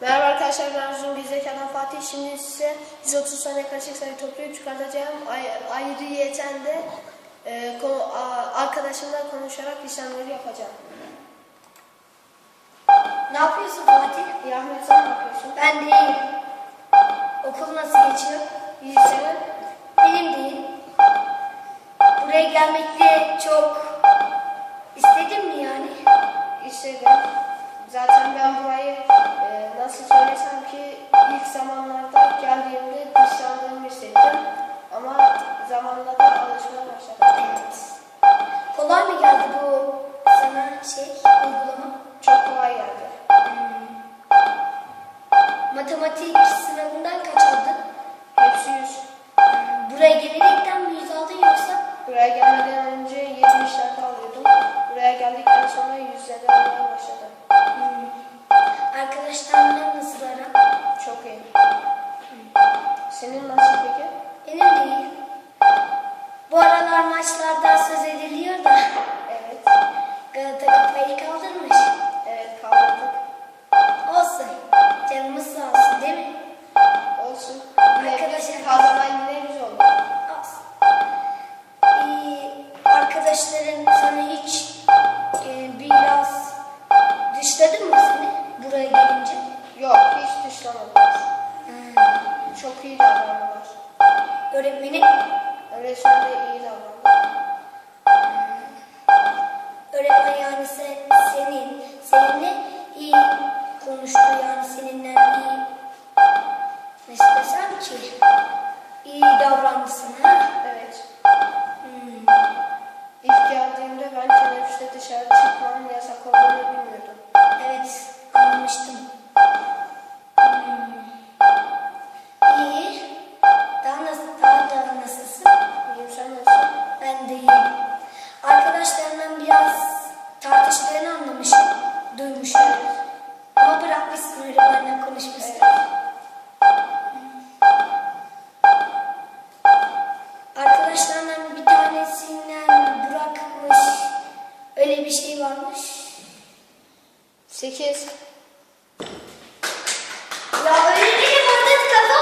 Merhaba arkadaşlar ben Uzun Gezekan'dan Fatih. Şimdi size 130 tane karışık sayı toplayıp çıkartacağım. Ay, ayrıyeten de e, arkadaşımla konuşarak işlemleri yapacağım. Ne yapıyorsun Fatih? İyi Ahmet sen ne yapıyorsun? Ben de iyiyim. Okul nasıl geçiyor? Senin? Benim de iyi. Buraya gelmekte çok istedim mi yani? İstedim. Zaten ben burayı e, nasıl söylesem ki ilk zamanlarda Senin nasıl peki? Benim de iyi. Bu aralar maçlardan söz ediliyor da Evet. Galata kafayı kaldırmış. Evet kaldırdık. Olsun. Canımız sağ olsun değil mi? Olsun. Arkadaşlar- yine güzel oldu. Olsun. Ee, arkadaşların sana hiç e, biraz dışladı mı seni buraya gelince? Yok hiç dışlamadılar. Çok iyi davrandılar. Öğretmenin, Öğretmen de iyi davrandı. öğretmen yani sen, senin, seninle iyi konuştu yani seninle iyi nasıl desem ki iyi davrandı sana. Evet. Hmm. İlk geldiğimde ben teneffüste dışarı çıkmanın yasak olduğunu bilmiyordum. Evet, Arkadaşlarından bir tanesinden bırakmış, öyle bir şey varmış. 8.